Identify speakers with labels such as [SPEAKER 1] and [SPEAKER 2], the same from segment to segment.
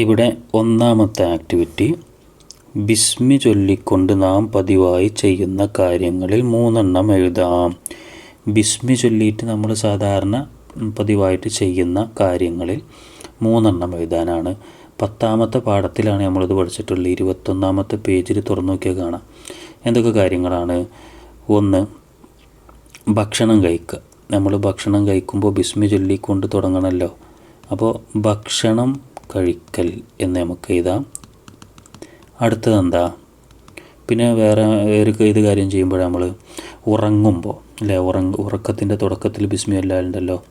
[SPEAKER 1] ഇവിടെ ഒന്നാമത്തെ ആക്ടിവിറ്റി ബിസ്മി ചൊല്ലിക്കൊണ്ട് നാം പതിവായി ചെയ്യുന്ന കാര്യങ്ങളിൽ മൂന്നെണ്ണം എഴുതാം. ബിസ്മി ചൊല്ലിയിട്ട് നമ്മൾ സാധാരണ പതിവായിട്ട് ചെയ്യുന്ന കാര്യങ്ങളിൽ മൂന്നെണ്ണം എഴുതാനാണ്. പത്താമത്തെ പാഠത്തിലാണ് നമ്മളിത് പഠിച്ചിട്ടുള്ളത്. ഇരുപത്തൊന്നാമത്തെ പേജിൽ തുറന്നു നോക്കിയാൽ കാണാം. എന്തൊക്കെ കാര്യങ്ങളാണ്? ഒന്ന് ഭക്ഷണം കഴിക്കുക. നമ്മൾ ഭക്ഷണം കഴിക്കുമ്പോൾ ബിസ്മി ചൊല്ലിക്കൊണ്ട് തുടങ്ങണമല്ലോ. അപ്പോൾ ഭക്ഷണം കഴിക്കൽ എന്ന് നമുക്ക് എഴുതാം. അടുത്തത് എന്താ? പിന്നെ വേറെ ഒരു ഇത് കാര്യം ചെയ്യുമ്പോൾ നമ്മൾ ഉറങ്ങുമ്പോൾ അല്ലേ? ഉറങ്ങ ഉറക്കത്തിന്റെ തുടക്കത്തിൽ ബിസ്മി ഉണ്ടല്ലോ.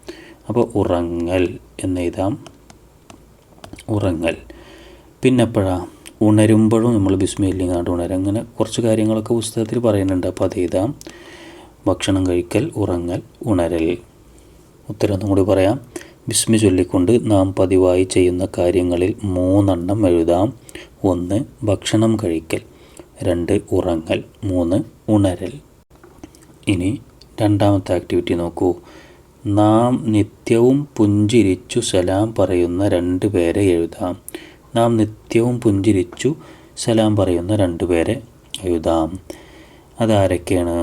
[SPEAKER 1] അപ്പോൾ ഉറങ്ങൽ എന്ന് എഴുതാം. ഉറങ്ങൽ. പിന്നെ എപ്പോഴാ ഉണരുമ്പോഴും നമ്മൾ ബിസ്മി ഇല്ലെങ്കിൽ ഉണരും. അങ്ങനെ കുറച്ച് കാര്യങ്ങളൊക്കെ പുസ്തകത്തിൽ പറയുന്നുണ്ട്. അപ്പോൾ അത് എഴുതാം. ഭക്ഷണം കഴിക്കൽ ഉറങ്ങൽ ഉണരൽ. ഉത്തരം ഒന്നും കൂടി പറയാം. ബിസ്മി ചൊല്ലിക്കൊണ്ട് നാം പതിവായി ചെയ്യുന്ന കാര്യങ്ങളിൽ മൂന്നെണ്ണം എഴുതാം. ഒന്ന് ഭക്ഷണം കഴിക്കൽ. രണ്ട് ഉറങ്ങൽ. മൂന്ന് ഉണരൽ. ഇനി രണ്ടാമത്തെ ആക്ടിവിറ്റി നോക്കൂ. നാം നിത്യവും പുഞ്ചിരിച്ചു സലാം പറയുന്ന രണ്ട് പേരെ എഴുതാം. നാം നിത്യവും പുഞ്ചിരിച്ചു സലാം പറയുന്ന രണ്ട് പേരെ എഴുതാം. അതാരൊക്കെയാണ്?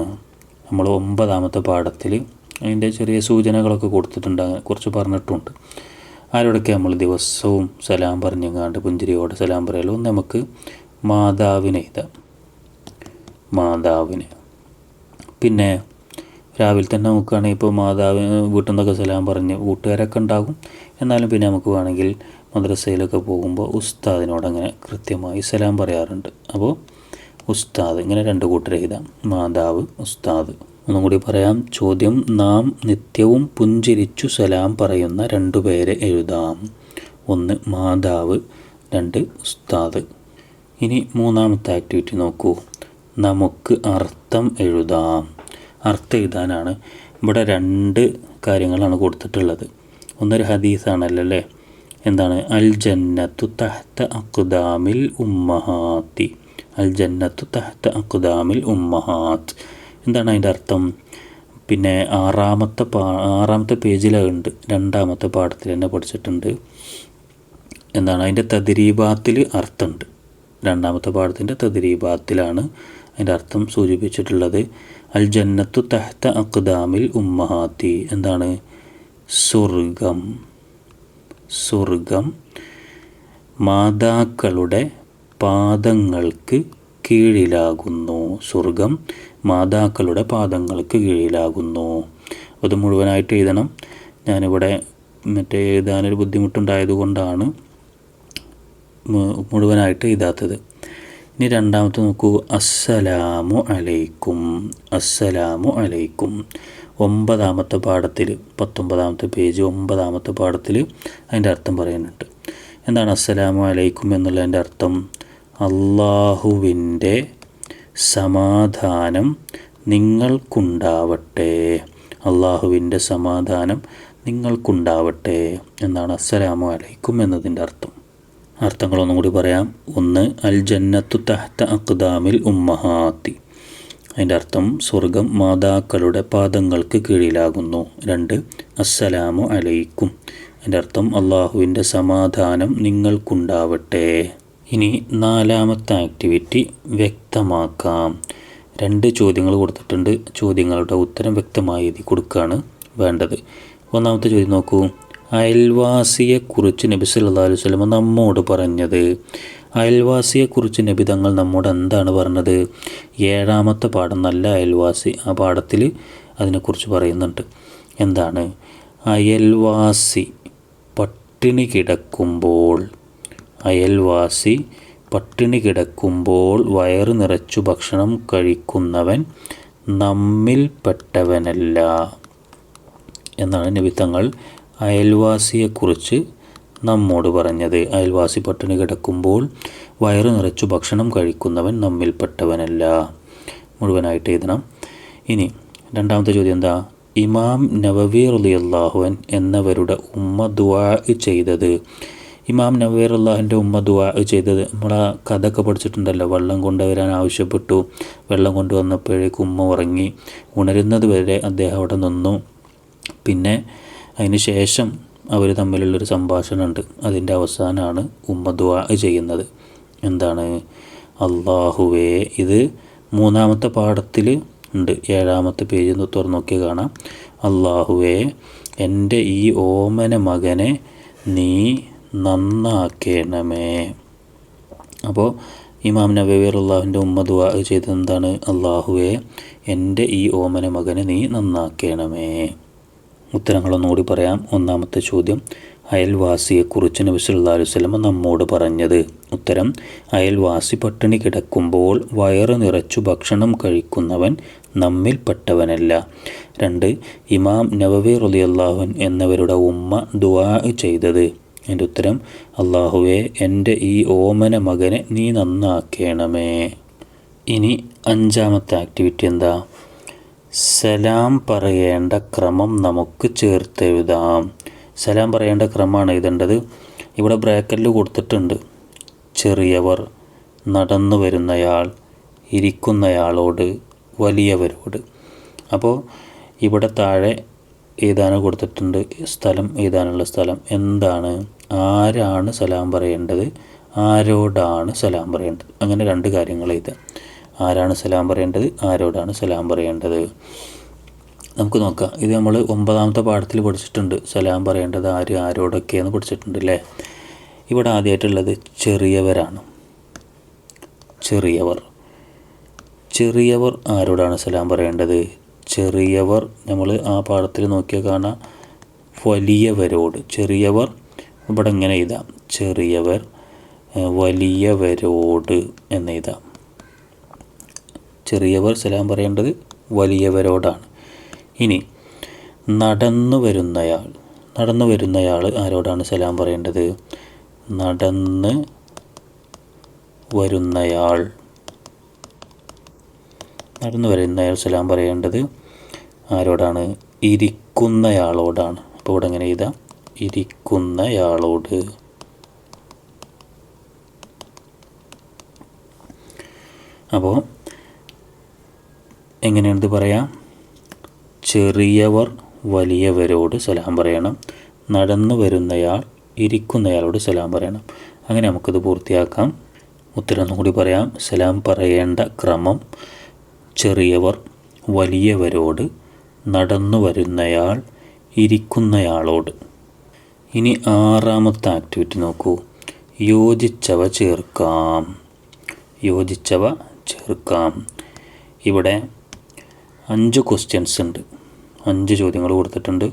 [SPEAKER 1] നമ്മൾ ഒമ്പതാമത്തെ പാഠത്തിൽ അതിന്റെ ചെറിയ സൂചനകളൊക്കെ കൊടുത്തിട്ടുണ്ട്. കുറച്ച് പറഞ്ഞിട്ടുണ്ട്. ആരോടൊക്കെ നമ്മൾ ദിവസവും സലാം പറഞ്ഞെങ്ങാണ്ട് പുഞ്ചിരിയോടെ സലാം പറയലോ? നമുക്ക് മാതാവിനെ എഴുതാം മാതാവിനെ. പിന്നെ രാവിലെ തന്നെ നമുക്കാണെങ്കിൽ ഇപ്പോൾ മാതാവിന് വീട്ടിൽ നിന്നൊക്കെ സലാം പറഞ്ഞ് കൂട്ടുകാരൊക്കെ ഉണ്ടാകും. എന്നാലും പിന്നെ നമുക്ക് വേണമെങ്കിൽ മദ്രസയിലൊക്കെ പോകുമ്പോൾ ഉസ്താദിനോട് അങ്ങനെ കൃത്യമായി സലാം പറയാറുണ്ട്. അപ്പോൾ ഉസ്താദ് ഇങ്ങനെ രണ്ട് കൂട്ടർ എഴുതാം. മാതാവ് ഉസ്താദ്. ഒന്നും കൂടി പറയാം. ചോദ്യം നാം നിത്യവും പുഞ്ചിരിച്ചു സലാം പറയുന്ന രണ്ടു പേരെ എഴുതാം. ഒന്ന് മാതാവ് രണ്ട് ഉസ്താദ്. ഇനി മൂന്നാമത്തെ ആക്ടിവിറ്റി നോക്കൂ. നമുക്ക് അർത്ഥം എഴുതാം. അർത്ഥം എഴുതാനാണ് ഇവിടെ രണ്ട് കാര്യങ്ങളാണ് കൊടുത്തിട്ടുള്ളത്. ഒന്നൊരു ഹദീസാണല്ലോ അല്ലേ എന്താണ്? അൽ ജന്നത്തു തഹത്ത അക്ദാമിൽ ഉമ്മഹാത്തി. അൽ ജന്നത്തു തഹത്ത അക്ദാമിൽ ഉമ്മഹാത്ത്. എന്താണ് അതിന്റെ അർത്ഥം? പിന്നെ ആറാമത്തെ പാ ആറാമത്തെ പേജിലുണ്ട് രണ്ടാമത്തെ പാഠത്തിൽ തന്നെ പഠിച്ചിട്ടുണ്ട്. എന്താണ്? അതിന്റെ തദ്രീബാത്തിൽ അർത്ഥമുണ്ട്. രണ്ടാമത്തെ പാഠത്തിന്റെ തദ്രീബാത്തിലാണ് അതിന്റെ അർത്ഥം സൂചിപ്പിച്ചിട്ടുള്ളത്. അൽ ജന്നത്തു തഹ്ത അക്ദാമിൽ ഉമ്മഹാത്തി. എന്താണ്? സ്വർഗം സ്വർഗം മാതാക്കളുടെ പാദങ്ങൾക്ക് കീഴിലാകുന്നു. സ്വർഗം മാതാക്കളുടെ പാദങ്ങൾക്ക് കീഴിലാകുന്നു. അത് മുഴുവനായിട്ട് എഴുതണം. ഞാനിവിടെ മറ്റേ എഴുതാനൊരു ബുദ്ധിമുട്ടുണ്ടായത് കൊണ്ടാണ് മുഴുവനായിട്ട് എഴുതാത്തത്. ഇനി രണ്ടാമത്തെ നോക്കൂ. അസ്സലാമു അലൈക്കും. അസ്സലാമു അലൈക്കും. ഒമ്പതാമത്തെ പാഠത്തിൽ പത്തൊമ്പതാമത്തെ പേജ് ഒമ്പതാമത്തെ പാഠത്തിൽ അതിന്റെ അർത്ഥം പറയുന്നുണ്ട്. എന്താണ് അസ്സലാമു അലൈക്കും എന്നുള്ളതിന്റെ അർത്ഥം? അള്ളാഹുവിന്റെ സമാധാനം നിങ്ങൾക്കുണ്ടാവട്ടെ. അള്ളാഹുവിന്റെ സമാധാനം നിങ്ങൾക്കുണ്ടാവട്ടെ എന്നാണ് അസ്സലാമു അലൈക്കും എന്നതിന്റെ അർത്ഥം. അർത്ഥങ്ങളൊന്നും കൂടി പറയാം. ഒന്ന് അൽ ജന്നത്തു തഹ്ത അക്ദാമിൽ ഉമ്മഹാത്തി. അതിന്റെ അർത്ഥം സ്വർഗം മാതാക്കളുടെ പാദങ്ങൾക്ക് കീഴിലാകുന്നു. രണ്ട് അസ്സലാമു അലൈക്കും. അതിന്റെ അർത്ഥം അള്ളാഹുവിന്റെ സമാധാനം നിങ്ങൾക്കുണ്ടാവട്ടെ. ഇനി നാലാമത്തെ ആക്ടിവിറ്റി വ്യക്തമാക്കാം. രണ്ട് ചോദ്യങ്ങൾ കൊടുത്തിട്ടുണ്ട്. ചോദ്യങ്ങളുടെ ഉത്തരം വ്യക്തമായി എഴുതി കൊടുക്കുകയാണ് വേണ്ടത്. ഒന്നാമത്തെ ചോദ്യം നോക്കൂ. അയൽവാസിയെക്കുറിച്ച് നബി സല്ലാ അലൈഹി സ്വലമ നമ്മോട് പറഞ്ഞത്. അയൽവാസിയെക്കുറിച്ച് നബി തങ്ങൾ നമ്മോട് എന്താണ് പറഞ്ഞത്? ഏഴാമത്തെ പാഠം നല്ല അയൽവാസി ആ പാഠത്തിൽ അതിനെക്കുറിച്ച് പറയുന്നുണ്ട്. എന്താണ്? അയൽവാസി പട്ടിണി കിടക്കുമ്പോൾ അയൽവാസി പട്ടിണി കിടക്കുമ്പോൾ വയറു നിറച്ചു ഭക്ഷണം കഴിക്കുന്നവൻ നമ്മിൽപ്പെട്ടവനല്ല. എന്നാണ് നബി നിമിത്തങ്ങൾ അയൽവാസിയെക്കുറിച്ച് നമ്മോട് പറഞ്ഞത്. അയൽവാസി പട്ടിണി കിടക്കുമ്പോൾ വയറു നിറച്ചു ഭക്ഷണം കഴിക്കുന്നവൻ നമ്മിൽപ്പെട്ടവനല്ല. മുഴുവനായിട്ട് എഴുതണം. ഇനി രണ്ടാമത്തെ ചോദ്യം എന്താ? ഇമാം നവവി അള്ളാഹുവൻ എന്നവരുടെ ഉമ്മ ദുആ ചെയ്തത് ഇമാം നവീർ അള്ളാഹിന്റെ ഉമ്മ ദുആ ചെയ്തത്. നമ്മൾ ആ പഠിച്ചിട്ടുണ്ടല്ലോ. വെള്ളം കൊണ്ടുവരാൻ ആവശ്യപ്പെട്ടു. വെള്ളം കൊണ്ടുവന്നപ്പോഴേക്കും ഉമ്മ ഉറങ്ങി. ഉണരുന്നത് വരെ അദ്ദേഹം അവിടെ നിന്നു. പിന്നെ അതിന് ശേഷം അവർ തമ്മിലുള്ളൊരു സംഭാഷണമുണ്ട്. അതിന്റെ അവസാനമാണ് ഉമ്മ ദുആ ചെയ്യുന്നത്. എന്താണ്? അള്ളാഹുവേ ഇത് മൂന്നാമത്തെ പാഠത്തിൽ ഉണ്ട്. ഏഴാമത്തെ പേജ് തുറന്നു നോക്കി കാണാം. അള്ളാഹുവേ എന്റെ ഈ ഓമന മകനെ നീ നന്നാക്കേണമേ. അപ്പോൾ ഇമാം നബീർ അള്ളാഹുവിന്റെ ഉമ്മ ദുവാ ചെയ്തത് എന്താണ് അള്ളാഹുവേ എന്റെ ഈ ഓമന മകനെ നീ നന്നാക്കേണമേ. ഉത്തരങ്ങളൊന്നുകൂടി പറയാം. ഒന്നാമത്തെ ചോദ്യം അയൽവാസിയെക്കുറിച്ച് നബി സല്ലല്ലാഹു അലൈഹി വസല്ലം നമ്മോട് പറഞ്ഞത്. ഉത്തരം അയൽവാസി പട്ടിണി കിടക്കുമ്പോൾ വയറ് നിറച്ചു ഭക്ഷണം കഴിക്കുന്നവൻ നമ്മിൽപ്പെട്ടവനല്ല രണ്ട് ഇമാം നവവി റളിയല്ലാഹുൻ എന്നവരുടെ ഉമ്മ ദുവാ ചെയ്തത്. എന്റെ ഉത്തരം അള്ളാഹുവെ എന്റെ ഈ ഓമന മകനെ നീ നന്നാക്കണമേ. ഇനി അഞ്ചാമത്തെ ആക്ടിവിറ്റി എന്താ? സലാം പറയേണ്ട ക്രമം നമുക്ക് ചേർത്തെഴുതാം. സലാം പറയേണ്ട ക്രമമാണ് എഴുതേണ്ടത് ഇവിടെ ബ്രാക്കറ്റിൽ കൊടുത്തിട്ടുണ്ട്. ചെറിയവർ നടന്നു വരുന്നയാൾ ഇരിക്കുന്നയാളോട് വലിയവരോട്. അപ്പോൾ ഇവിടെ താഴെ എഴുതാനും കൊടുത്തിട്ടുണ്ട്. സ്ഥലം എഴുതാനുള്ള സ്ഥലം എന്താണ്? ആരാണ് സലാം പറയേണ്ടത്? ആരോടാണ് സലാം പറയേണ്ടത്? അങ്ങനെ രണ്ട് കാര്യങ്ങൾ എഴുതാം ആരാണ് സലാം പറയേണ്ടത്? ആരോടാണ് സലാം പറയേണ്ടത്? നമുക്ക് നോക്കാം. ഇത് നമ്മൾ ഒമ്പതാമത്തെ പാഠത്തിൽ പഠിച്ചിട്ടുണ്ട്. സലാം പറയേണ്ടത് ആര് ആരോടൊക്കെയെന്ന് പഠിച്ചിട്ടുണ്ട് അല്ലേ ഇവിടെ ആദ്യമായിട്ടുള്ളത് ചെറിയവരാണ്. ചെറിയവർ. ചെറിയവർ ആരോടാണ് സലാം പറയേണ്ടത്? ചെറിയവർ നമ്മൾ ആ പാഠത്തിൽ നോക്കിയാൽ കാണാം വലിയവരോട്. ചെറിയവർ ഇവിടെ ഇങ്ങനെ എഴുതാം. ചെറിയവർ വലിയവരോട് എന്ന് എഴുതാം. ചെറിയവർ സലാം പറയേണ്ടത് വലിയവരോടാണ്. ഇനി നടന്നു വരുന്നയാൾ. നടന്നു വരുന്നയാൾ ആരോടാണ് സലാം പറയേണ്ടത്? നടന്ന് വരുന്നയാൾ. നടന്നു വരുന്ന അയാൾ സലാം പറയേണ്ടത് ആരോടാണ്? ഇരിക്കുന്നയാളോടാണ്. അപ്പോൾ ഇവിടെ എങ്ങനെ ചെയ്താൽ ഇരിക്കുന്നയാളോട്. അപ്പോൾ എങ്ങനെയാണിത് പറയാം? ചെറിയവർ വലിയവരോട് സലാം പറയണം. നടന്നു വരുന്നയാൾ ഇരിക്കുന്നയാളോട് സലാം പറയണം. അങ്ങനെ നമുക്കിത് പൂർത്തിയാക്കാം. ഉത്തരം കൂടി പറയാം. സലാം പറയേണ്ട ക്രമം ചെറിയവർ വലിയവരോട് നടന്നു വരുന്നയാൾ ഇരിക്കുന്നയാളോട്. ഇനി ആറാമത്തെ ആക്ടിവിറ്റി നോക്കൂ. യോജിച്ചവ ചേർക്കാം. യോജിച്ചവ ചേർക്കാം. ഇവിടെ അഞ്ച് ക്വസ്റ്റ്യൻസ് ഉണ്ട്. അഞ്ച് ചോദ്യങ്ങൾ കൊടുത്തിട്ടുണ്ട്.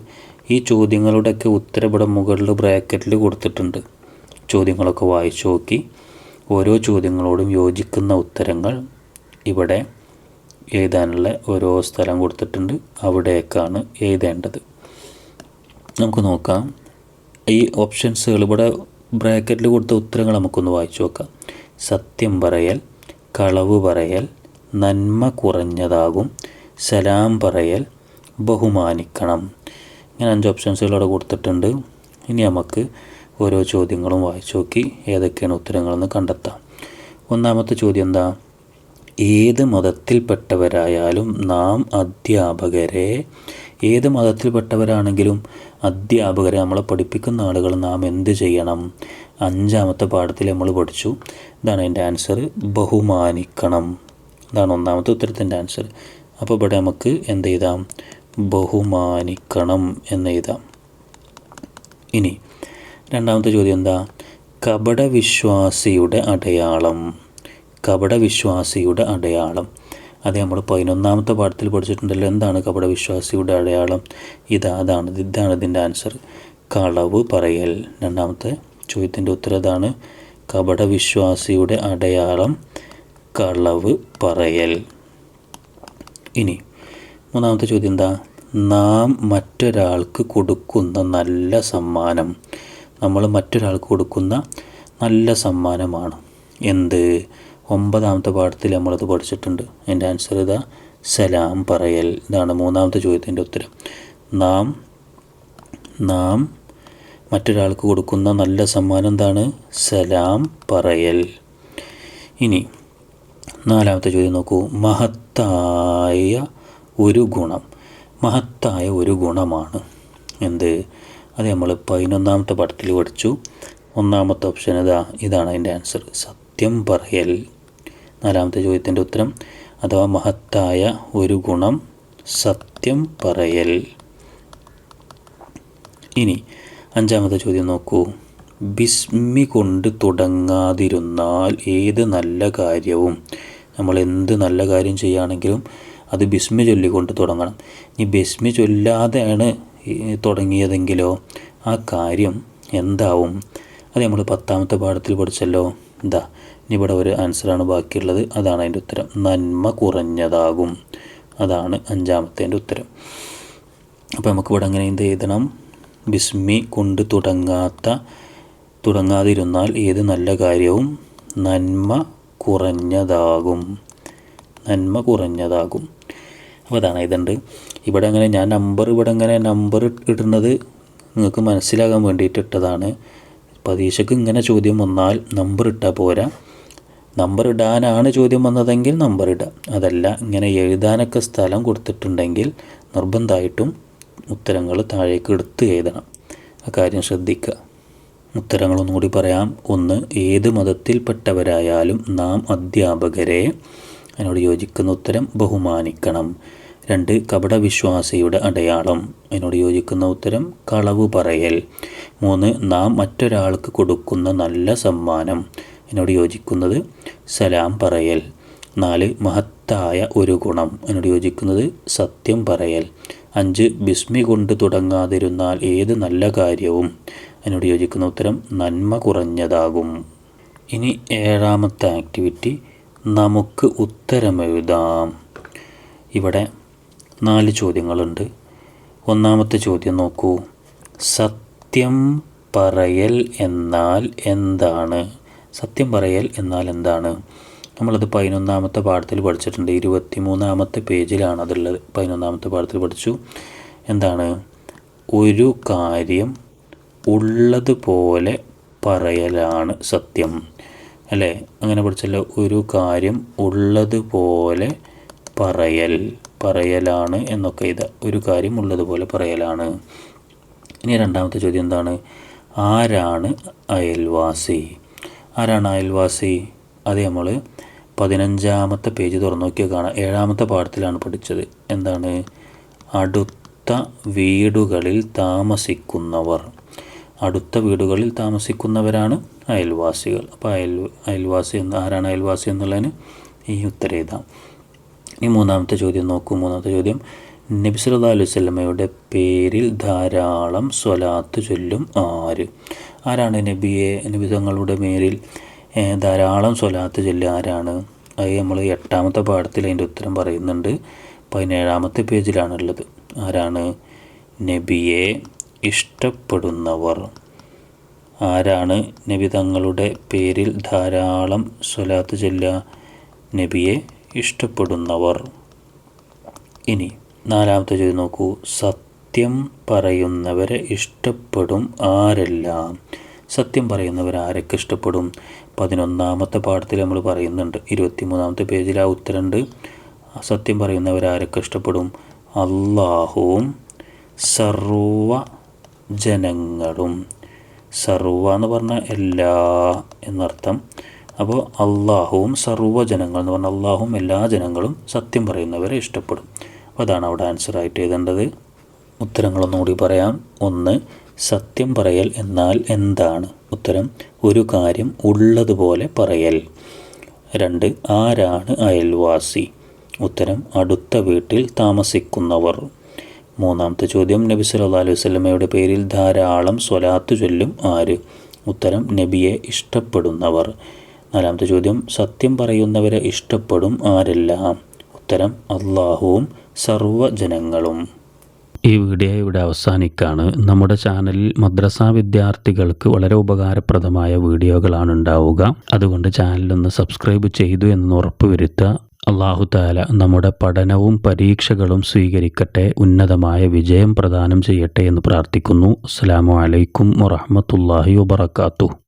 [SPEAKER 1] ഈ ചോദ്യങ്ങളുടെയൊക്കെ ഉത്തരം മുകളിൽ ബ്രാക്കറ്റിൽ കൊടുത്തിട്ടുണ്ട്. ചോദ്യങ്ങളൊക്കെ വായിച്ചു നോക്കി. ഓരോ ചോദ്യങ്ങളോടും യോജിക്കുന്ന ഉത്തരങ്ങൾ ഇവിടെ എഴുതാനുള്ള ഓരോ സ്ഥലം കൊടുത്തിട്ടുണ്ട്. അവിടേക്കാണ് എഴുതേണ്ടത്. നമുക്ക് നോക്കാം. ഈ ഓപ്ഷൻസുകൾ ഇവിടെ ബ്രാക്കറ്റിൽ കൊടുത്ത ഉത്തരങ്ങൾ നമുക്കൊന്ന് വായിച്ചു നോക്കാം. സത്യം പറയൽ കളവ് പറയൽ നന്മ കുറഞ്ഞതാകും സലാം പറയൽ ബഹുമാനിക്കണം. ഇങ്ങനെ അഞ്ച് ഓപ്ഷൻസുകൾ അവിടെ കൊടുത്തിട്ടുണ്ട്. ഇനി നമുക്ക് ഓരോ ചോദ്യങ്ങളും വായിച്ചു നോക്കി ഏതൊക്കെയാണ് ഉത്തരങ്ങളെന്ന് കണ്ടെത്താം. ഒന്നാമത്തെ ചോദ്യം എന്താ? ഏത് മതത്തിൽപ്പെട്ടവരായാലും നാം അധ്യാപകരെ ഏത് മതത്തിൽപ്പെട്ടവരാണെങ്കിലും അധ്യാപകരെ നമ്മളെ പഠിപ്പിക്കുന്ന ആളുകൾ നാം എന്ത് ചെയ്യണം? അഞ്ചാമത്തെ പാഠത്തിൽ നമ്മൾ പഠിച്ചു. ഇതാണ് എന്റെ ആൻസർ ബഹുമാനിക്കണം. ഇതാണ് ഒന്നാമത്തെ ഉത്തരത്തിന്റെ ആൻസർ അപ്പോൾ ഇവിടെ നമുക്ക് എന്ത് ചെയ്താം ബഹുമാനിക്കണം എന്ന് എഴുതാം. ഇനി രണ്ടാമത്തെ ചോദ്യം എന്താ? കപടവിശ്വാസിയുടെ അടയാളം. കപടവിശ്വാസിയുടെ അടയാളം. അത് നമ്മൾ പതിനൊന്നാമത്തെ പാഠത്തിൽ പഠിച്ചിട്ടുണ്ടല്ലോ. എന്താണ് കപടവിശ്വാസിയുടെ അടയാളം? ഇതാ അതാണ് ഇതാണ് ഇതിന്റെ ആൻസർ. കളവ് പറയൽ. രണ്ടാമത്തെ ചോദ്യത്തിന്റെ ഉത്തരം ഇതാണ് കപടവിശ്വാസിയുടെ അടയാളം. കളവ് പറയൽ. ഇനി മൂന്നാമത്തെ ചോദ്യം എന്താ? നാം മറ്റൊരാൾക്ക് കൊടുക്കുന്ന നല്ല സമ്മാനം. നമ്മൾ മറ്റൊരാൾക്ക് കൊടുക്കുന്ന നല്ല സമ്മാനമാണ്. എന്ത്? ഒമ്പതാമത്തെ പാഠത്തിൽ നമ്മളത് പഠിച്ചിട്ടുണ്ട്. എന്റെ ആൻസർ ഇതാ സലാം പറയൽ ഇതാണ് മൂന്നാമത്തെ ചോദ്യത്തിന്റെ ഉത്തരം. നാം നാം മറ്റൊരാൾക്ക് കൊടുക്കുന്ന നല്ല സമ്മാനം എന്താണ്? സലാം പറയൽ ഇനി നാലാമത്തെ ചോദ്യം നോക്കൂ. മഹത്തായ ഒരു ഗുണം. മഹത്തായ ഒരു ഗുണമാണ്. എന്ത്? അത് നമ്മൾ പതിനൊന്നാമത്തെ പടത്തിൽ പഠിച്ചു. ഒന്നാമത്തെ ഓപ്ഷൻ ഇതാ ഇതാണ് അതിന്റെ ആൻസർ സത്യം പറയൽ. നാലാമത്തെ ചോദ്യത്തിന്റെ ഉത്തരം അഥവാ മഹത്തായ ഒരു ഗുണം സത്യം പറയൽ. ഇനി അഞ്ചാമത്തെ ചോദ്യം നോക്കൂ. ബിസ്മി കൊണ്ട് തുടങ്ങാതിരുന്നാൽ ഏത് നല്ല കാര്യവും? നമ്മൾ എന്ത് നല്ല കാര്യം ചെയ്യുകയാണെങ്കിലും അത് ബിസ്മി ചൊല്ലിക്കൊണ്ട് തുടങ്ങണം. ഇനി ബിസ്മി ചൊല്ലാതെയാണ് തുടങ്ങിയതെങ്കിലോ ആ കാര്യം എന്താവും? അത് നമ്മൾ പത്താമത്തെ പാഠത്തിൽ പഠിച്ചല്ലോ. എന്താ ഇനി ഇവിടെ ഒരു ആൻസറാണ് ബാക്കിയുള്ളത്. അതാണ് അതിന്റെ ഉത്തരം. നന്മ കുറഞ്ഞതാകും. അതാണ് അഞ്ചാമത്തേന്റെ ഉത്തരം. അപ്പോൾ നമുക്ക് ഇവിടെ അങ്ങനെ എന്ത് എഴുതണം? ബിസ്മി കൊണ്ട് തുടങ്ങാത്ത തുടങ്ങാതിരുന്നാൽ ഏത് നല്ല കാര്യവും നന്മ കുറഞ്ഞതാകും. നന്മ കുറഞ്ഞതാകും. അപ്പോൾ അതാണ് ഇതുണ്ട്. ഇവിടെ അങ്ങനെ ഞാൻ നമ്പർ ഇവിടെ അങ്ങനെ നമ്പർ ഇടുന്നത് നിങ്ങൾക്ക് മനസ്സിലാകാൻ വേണ്ടിയിട്ട് ഇട്ടതാണ്. പരീക്ഷയ്ക്ക് ഇങ്ങനെ ചോദ്യം വന്നാൽ നമ്പർ ഇട്ടാൽ പോരാ. നമ്പർ ഇടാനാണ് ചോദ്യം വന്നതെങ്കിൽ നമ്പർ ഇടാം. അതല്ല ഇങ്ങനെ എഴുതാനൊക്കെ സ്ഥലം കൊടുത്തിട്ടുണ്ടെങ്കിൽ നിർബന്ധമായിട്ടും ഉത്തരങ്ങൾ താഴേക്ക് എടുത്ത് എഴുതണം. ആ കാര്യം ശ്രദ്ധിക്കുക ഉത്തരങ്ങളൊന്നും കൂടി പറയാം. ഒന്ന് ഏത് മതത്തിൽപ്പെട്ടവരായാലും നാം അധ്യാപകരെ അതിനോട് യോജിക്കുന്ന ഉത്തരം ബഹുമാനിക്കണം. രണ്ട് കപടവിശ്വാസിയുടെ അടയാളം. അതിനോട് യോജിക്കുന്ന ഉത്തരം കളവ് പറയൽ. മൂന്ന് നാം മറ്റൊരാൾക്ക് കൊടുക്കുന്ന നല്ല സമ്മാനം. അതിനോട് യോജിക്കുന്നത് സലാം പറയൽ. നാല് മഹത്തായ ഒരു ഗുണം. അതിനോട് യോജിക്കുന്നത് സത്യം പറയൽ. അഞ്ച് ബിസ്മി കൊണ്ട് തുടങ്ങാതിരുന്നാൽ ഏത് നല്ല കാര്യവും. അതിനോട് യോജിക്കുന്ന ഉത്തരം നന്മ കുറഞ്ഞതാകും. ഇനി ഏഴാമത്തെ ആക്ടിവിറ്റി നമുക്ക് ഉത്തരമെഴുതാം. ഇവിടെ നാല് ചോദ്യങ്ങളുണ്ട്. ഒന്നാമത്തെ ചോദ്യം നോക്കൂ. സത്യം പറയൽ എന്നാൽ എന്താണ്? സത്യം പറയൽ എന്നാൽ എന്താണ്? നമ്മളത് പതിനൊന്നാമത്തെ പാഠത്തിൽ പഠിച്ചിട്ടുണ്ട്. ഇരുപത്തി മൂന്നാമത്തെ പേജിലാണ് അതുള്ളത്. പതിനൊന്നാമത്തെ പാഠത്തിൽ പഠിച്ചു. എന്താണ്? ഒരു കാര്യം ഉള്ളതുപോലെ പറയലാണ് സത്യം. അല്ലേ? അങ്ങനെ പഠിച്ചല്ലോ. ഒരു കാര്യം ഉള്ളതുപോലെ പറയൽ. പറയലാണ് എന്നൊക്കെ ഇത് ഒരു കാര്യം ഉള്ളതുപോലെ പറയലാണ്. ഇനി രണ്ടാമത്തെ ചോദ്യം എന്താണ്? ആരാണ് അയൽവാസി? ആരാണ് അയൽവാസി? അത് നമ്മൾ പതിനഞ്ചാമത്തെ പേജ് തുറന്നു നോക്കിയാൽ കാണാം. ഏഴാമത്തെ പാഠത്തിലാണ് പഠിച്ചത്. എന്താണ്? അടുത്ത വീടുകളിൽ താമസിക്കുന്നവർ. അടുത്ത വീടുകളിൽ താമസിക്കുന്നവരാണ് അയൽവാസികൾ. അപ്പോൾ അയൽ അയൽവാസി എന്ന് ആരാണ് അയൽവാസി എന്നുള്ളതിന് ഈ ഉത്തരം എഴുതാം ഇനി മൂന്നാമത്തെ ചോദ്യം നോക്കൂ. മൂന്നാമത്തെ ചോദ്യം. നബി സല്ലാ അലൈഹി സ്വലമയുടെ പേരിൽ ധാരാളം സ്വലാത്ത് ചൊല്ലും ആര്? ആരാണ് നബിയെ നബി തങ്ങളുടെ പേരിൽ ധാരാളം സ്വലാത്ത് ചൊല്ലുക ആരാണ്? അത് നമ്മൾ എട്ടാമത്തെ പാഠത്തിൽ അതിന്റെ ഉത്തരം പറയുന്നുണ്ട്. പതിനേഴാമത്തെ പേജിലാണുള്ളത്. ആരാണ്? നബിയെ ഇഷ്ടപ്പെടുന്നവർ. ആരാണ് നബി തങ്ങളുടെ പേരിൽ ധാരാളം സ്വലാത്ത് ചൊല്ലുക നബിയെ? ഇഷ്ടപ്പെടുന്നവർ. ഇനി നാലാമത്തെ ചോദ്യം നോക്കൂ. സത്യം പറയുന്നവരെ ഇഷ്ടപ്പെടും ആരെല്ലാം? സത്യം പറയുന്നവർ ആരൊക്കെ ഇഷ്ടപ്പെടും? പതിനൊന്നാമത്തെ പാഠത്തിൽ നമ്മൾ പറയുന്നുണ്ട്. ഇരുപത്തിമൂന്നാമത്തെ പേജിൽ ആ ഉത്തരമുണ്ട്. സത്യം പറയുന്നവർ ആരൊക്കെ ഇഷ്ടപ്പെടും? അള്ളാഹുവും സർവ ജനങ്ങളും സർവ എന്ന് പറഞ്ഞാൽ എല്ലാ എന്നർത്ഥം. അപ്പോൾ അള്ളാഹുവും സർവജനങ്ങൾ എന്ന് പറഞ്ഞാൽ അള്ളാഹും എല്ലാ ജനങ്ങളും സത്യം പറയുന്നവരെ ഇഷ്ടപ്പെടും. അപ്പോൾ അതാണ് അവിടെ ആൻസർ ആയിട്ട് എഴുതേണ്ടത്. ഉത്തരങ്ങളൊന്നുകൂടി പറയാം. ഒന്ന് സത്യം പറയൽ എന്നാൽ എന്താണ്? ഉത്തരം ഒരു കാര്യം ഉള്ളതുപോലെ പറയൽ. രണ്ട് ആരാണ് അയൽവാസി? ഉത്തരം അടുത്ത വീട്ടിൽ താമസിക്കുന്നവർ. മൂന്നാമത്തെ ചോദ്യം നബി സല്ലാ അലൈഹി സ്വലമയുടെ പേരിൽ ധാരാളം സ്വലാത്തു ചൊല്ലും ആര്? ഉത്തരം നബിയെ ഇഷ്ടപ്പെടുന്നവർ. നാലാമത്തെ ചോദ്യം സത്യം പറയുന്നവരെ ഇഷ്ടപ്പെടും ആരെല്ലാം? ഉത്തരം അള്ളാഹുവും സർവജനങ്ങളും. ഈ വീഡിയോ ഇവിടെ അവസാനിക്കാണ്. നമ്മുടെ ചാനലിൽ മദ്രസ വിദ്യാർത്ഥികൾക്ക് വളരെ ഉപകാരപ്രദമായ വീഡിയോകളാണ് ഉണ്ടാവുക. അതുകൊണ്ട് ചാനലൊന്ന് സബ്സ്ക്രൈബ് ചെയ്തു എന്ന് ഉറപ്പുവരുത്തുക. അള്ളാഹു താല നമ്മുടെ പഠനവും പരീക്ഷകളും സ്വീകരിക്കട്ടെ. ഉന്നതമായ വിജയം പ്രദാനം ചെയ്യട്ടെ എന്ന് പ്രാർത്ഥിക്കുന്നു. അസ്സാം വലൈക്കും വറഹമത്തല്ലാഹി വബർക്കാത്തു